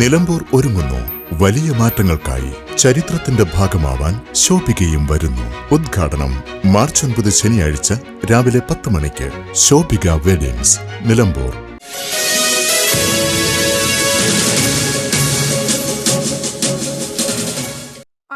നിലമ്പൂർ ഒരുങ്ങുന്നു. വലിയ മാറ്റങ്ങൾക്കായി ചരിത്രത്തിന്റെ ഭാഗമാവാൻ ശോഭികയും വരുന്നു. ഉദ്ഘാടനം മാർച്ച് ഒൻപത് ശനിയാഴ്ച രാവിലെ പത്ത് മണിക്ക് ശോഭിക വെഡിങ്സ് നിലമ്പൂർ.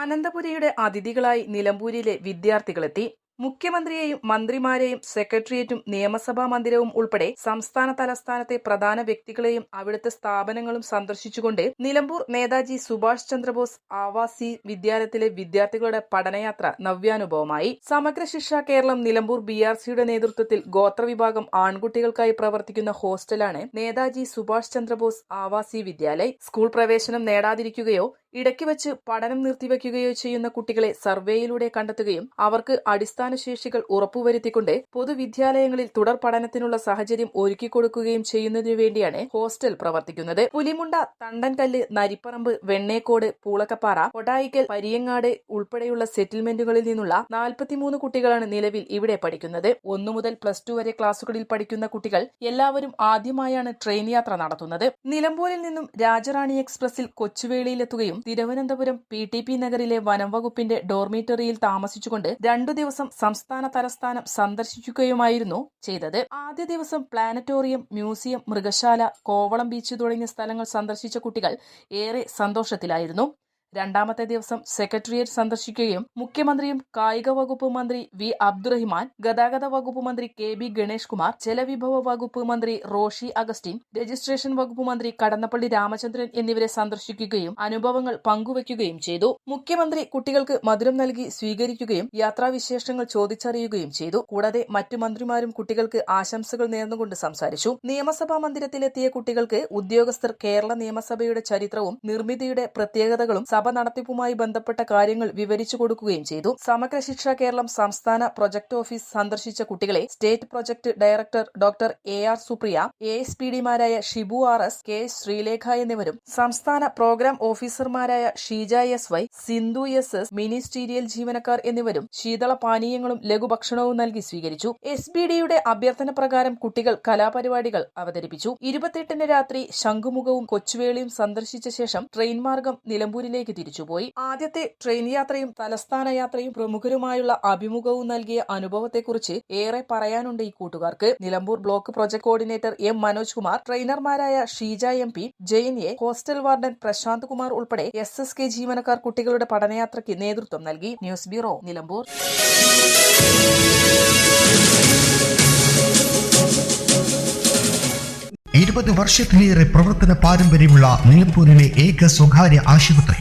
അനന്തപുരിയുടെ അതിഥികളായി നിലമ്പൂരിലെ വിദ്യാർത്ഥികളെത്തി മുഖ്യമന്ത്രിയെയും മന്ത്രിമാരെയും സെക്രട്ടേറിയറ്റും നിയമസഭാ മന്ദിരവും ഉൾപ്പെടെ സംസ്ഥാന തലസ്ഥാനത്തെ പ്രധാന വ്യക്തികളെയും അവിടുത്തെ സ്ഥാപനങ്ങളും സന്ദർശിച്ചുകൊണ്ട് നിലമ്പൂർ നേതാജി സുഭാഷ് ചന്ദ്രബോസ് ആവാസി വിദ്യാലയത്തിലെ വിദ്യാർത്ഥികളുടെ പഠനയാത്ര നവ്യാനുഭവമായി. സമഗ്ര ശിക്ഷ കേരളം നിലമ്പൂർ ബി ആർ സിയുടെ നേതൃത്വത്തിൽ ഗോത്രവിഭാഗം ആൺകുട്ടികൾക്കായി പ്രവർത്തിക്കുന്ന ഹോസ്റ്റലാണ് നേതാജി സുഭാഷ് ചന്ദ്രബോസ് ആവാസി വിദ്യാലയ്. സ്കൂൾ പ്രവേശനം നേടാതിരിക്കുകയോ ഇടയ്ക്ക് വെച്ച് പഠനം നിർത്തിവെക്കുകയോ ചെയ്യുന്ന കുട്ടികളെ സർവേയിലൂടെ കണ്ടെത്തുകയും അവർക്ക് അടിസ്ഥാന ശേഷികൾ ഉറപ്പുവരുത്തിക്കൊണ്ട് പൊതുവിദ്യാലയങ്ങളിൽ തുടർ പഠനത്തിനുള്ള സാഹചര്യം ഒരുക്കിക്കൊടുക്കുകയും ചെയ്യുന്നതിനു വേണ്ടിയാണ് ഹോസ്റ്റൽ പ്രവർത്തിക്കുന്നത്. പുലിമുണ്ട തണ്ടൻകല്ല് നരിപ്പറമ്പ് വെണ്ണേക്കോട് പൂളക്കപ്പാറ കൊടായിക്കൽ പരിയങ്ങാട് ഉൾപ്പെടെയുള്ള സെറ്റിൽമെന്റുകളിൽ നിന്നുള്ള നാൽപ്പത്തിമൂന്ന് കുട്ടികളാണ് നിലവിൽ ഇവിടെ പഠിക്കുന്നത്. ഒന്നു മുതൽ പ്ലസ് ടു വരെ ക്ലാസുകളിൽ പഠിക്കുന്ന കുട്ടികൾ എല്ലാവരും ആദ്യമായാണ് ട്രെയിൻ യാത്ര നടത്തുന്നത്. നിലമ്പൂരിൽ നിന്നും രാജറാണി എക്സ്പ്രസിൽ കൊച്ചുവേളിയിലെത്തുകയും തിരുവനന്തപുരം പി ടി പി നഗറിലെ വനം വകുപ്പിന്റെ ഡോർമീറ്ററിയിൽ താമസിച്ചുകൊണ്ട് രണ്ടു ദിവസം സംസ്ഥാന തലസ്ഥാനം സന്ദർശിക്കുകയുമായിരുന്നു ചെയ്തത്. ആദ്യ ദിവസം പ്ലാനറ്റോറിയം മ്യൂസിയം മൃഗശാല കോവളം ബീച്ച് തുടങ്ങിയ സ്ഥലങ്ങൾ സന്ദർശിച്ച കുട്ടികൾ ഏറെ സന്തോഷത്തിലായിരുന്നു. രണ്ടാമത്തെ ദിവസം സെക്രട്ടേറിയറ്റ് സന്ദർശിക്കുകയും മുഖ്യമന്ത്രിയും കായിക വകുപ്പ് മന്ത്രി വി അബ്ദുറഹിമാൻ ഗതാഗത വകുപ്പ് മന്ത്രി കെ ബി ഗണേഷ് കുമാർ ജലവിഭവ വകുപ്പ് മന്ത്രി റോഷി അഗസ്റ്റിൻ രജിസ്ട്രേഷൻ വകുപ്പ് മന്ത്രി കടന്നപ്പള്ളി രാമചന്ദ്രൻ എന്നിവരെ സന്ദർശിക്കുകയും അനുഭവങ്ങൾ പങ്കുവയ്ക്കുകയും ചെയ്തു. മുഖ്യമന്ത്രി കുട്ടികൾക്ക് മധുരം നൽകി സ്വീകരിക്കുകയും യാത്രാവിശേഷങ്ങൾ ചോദിച്ചറിയുകയും ചെയ്തു. കൂടാതെ മറ്റു മന്ത്രിമാരും കുട്ടികൾക്ക് ആശംസകൾ നേർന്നുകൊണ്ട് സംസാരിച്ചു. നിയമസഭാ മന്ദിരത്തിലെത്തിയ കുട്ടികൾക്ക് ഉദ്യോഗസ്ഥർ കേരള നിയമസഭയുടെ ചരിത്രവും നിർമ്മിതിയുടെ പ്രത്യേകതകളും സഭ നടത്തിപ്പുമായി ബന്ധപ്പെട്ട കാര്യങ്ങൾ വിവരിച്ചു കൊടുക്കുകയും ചെയ്തു. സമഗ്ര ശിക്ഷ കേരളം സംസ്ഥാന പ്രൊജക്ട് ഓഫീസ് സന്ദർശിച്ച കുട്ടികളെ state project director doctor A R Supriya A S P ഡിമാരായ Shibu R S K Sreelekha എന്നിവരും സംസ്ഥാന പ്രോഗ്രാം ഓഫീസർമാരായ Sheeja S Y Sindhu S S ministerial ജീവനക്കാർ എന്നിവരും ശീതള പാനീയങ്ങളും ലഘുഭക്ഷണവും നൽകി സ്വീകരിച്ചു. എസ് ബി ഡിയുടെ അഭ്യർത്ഥന പ്രകാരം കുട്ടികൾ കലാപരിപാടികൾ അവതരിപ്പിച്ചു. ഇരുപത്തിയെട്ടിന് രാത്രി ശംഖുമുഖവും കൊച്ചുവേളിയും സന്ദർശിച്ച ശേഷം ട്രെയിൻ മാർഗം നിലമ്പൂരിലേക്ക് തിരിച്ചുപോയി. ആദ്യത്തെ ട്രെയിൻ യാത്രയും തലസ്ഥാന യാത്രയും പ്രമുഖരുമായുള്ള അഭിമുഖവും നൽകിയ അനുഭവത്തെക്കുറിച്ച് ഏറെ പറയാനുണ്ട് ഈ കൂട്ടുകാർക്ക്. Nilambur block project coordinator M Manoj Kumar ട്രെയിനർമാരായ Sheeja M P Jain A hostel warden Prashanth Kumar ഉൾപ്പെടെ എസ് എസ് കെ ജീവനക്കാർ കുട്ടികളുടെ പഠനയാത്രയ്ക്ക് നേതൃത്വം നൽകി. News bureau Nilambur. ഇരുപത് വർഷത്തിലേറെ പ്രവർത്തന പാരമ്പര്യമുള്ള നിലമ്പൂരിലെ ഏക സ്വകാര്യ ആശുപത്രി.